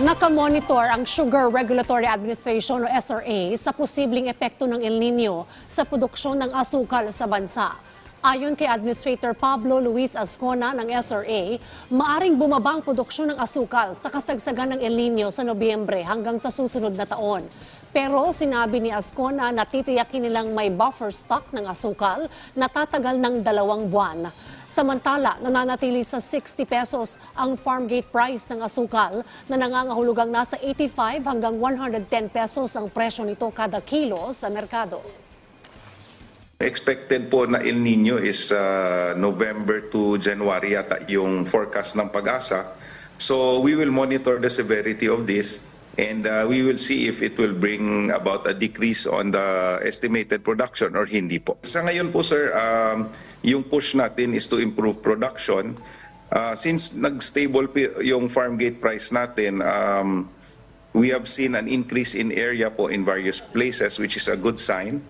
Nakamonitor ang Sugar Regulatory Administration o SRA sa posibleng epekto ng El Nino sa produksyon ng asukal sa bansa. Ayon kay Administrator Pablo Luis Ascona ng SRA, maaring bumaba ang produksyon ng asukal sa kasagsagan ng El Nino sa Nobyembre hanggang sa susunod na taon. Pero sinabi ni Ascona na titiyakin nilang may buffer stock ng asukal na tatagal ng dalawang buwan. Samantala, nananatili sa 60 pesos ang farm gate price ng asukal na nangangahulugang nasa 85 hanggang 110 pesos ang presyo nito kada kilo sa merkado. Expected po na El Nino is uh, November to January yata yung forecast ng pag-asa. So we will monitor the severity of this and uh, we will see if it will bring about a decrease on the estimated production or hindi po. Sa ngayon po sir, um, yung push natin is to improve production. Uh, since nag-stable yung farm gate price natin, um, we have seen an increase in area po in various places which is a good sign.